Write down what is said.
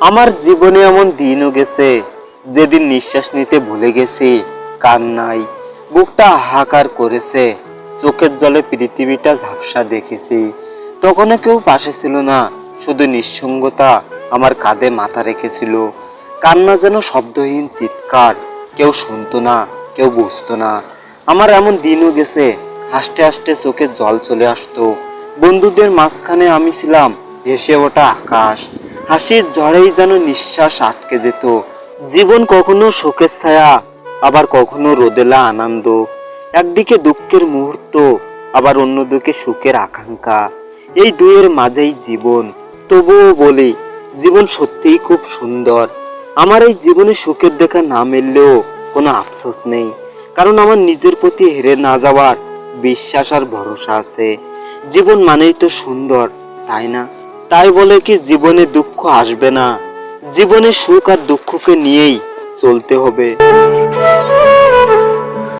আমার জীবনে এমন দিনও গেছে, যেদিন নিঃশ্বাস নিতে ভুলে গেছি কান্নাই বুকটা হাহাকার করেছে, চোখের জলে পৃথিবীটা ঝাপসা দেখেছি। তখনও কেউ পাশে ছিল না, শুধু নিঃসঙ্গতা আমার কাঁধে মাথা রেখেছিল। কান্না যেন শব্দহীন চিৎকার, কেউ শুনতো না, কেউ বুঝতো না। আমার এমন দিনও গেছে, হাসতে হাসতে চোখে জল চলে আসতো। বন্ধুদের মাঝখানে আমি ছিলাম হেসে ওঠা আকাশ। হাসির ঝড়েই যেন নিঃশ্বাস আটকে যেত। জীবন কখনো শোকের ছায়া, আবার কখনো রোদেলা আনন্দ। একদিকে দুঃখের মুহূর্ত, আবার অন্যদিকে সুখের আকাঙ্ক্ষা। এই দুয়ের মাঝেই জীবন। তবুও বলি, জীবন সত্যিই খুব সুন্দর। আমার এই জীবনে সুখের দেখা না মিললেও কোনো আফসোস নেই। কারণ আমার নিজের প্রতি হেরে না যাওয়ার বিশ্বাস আর ভরসা আছে। জীবন মানেই তো সুন্দর, তাই না? তাই বলে কি জীবনে দুঃখ আসবে না? জীবনে সুখ আর দুঃখকে নিয়েই চলতে হবে।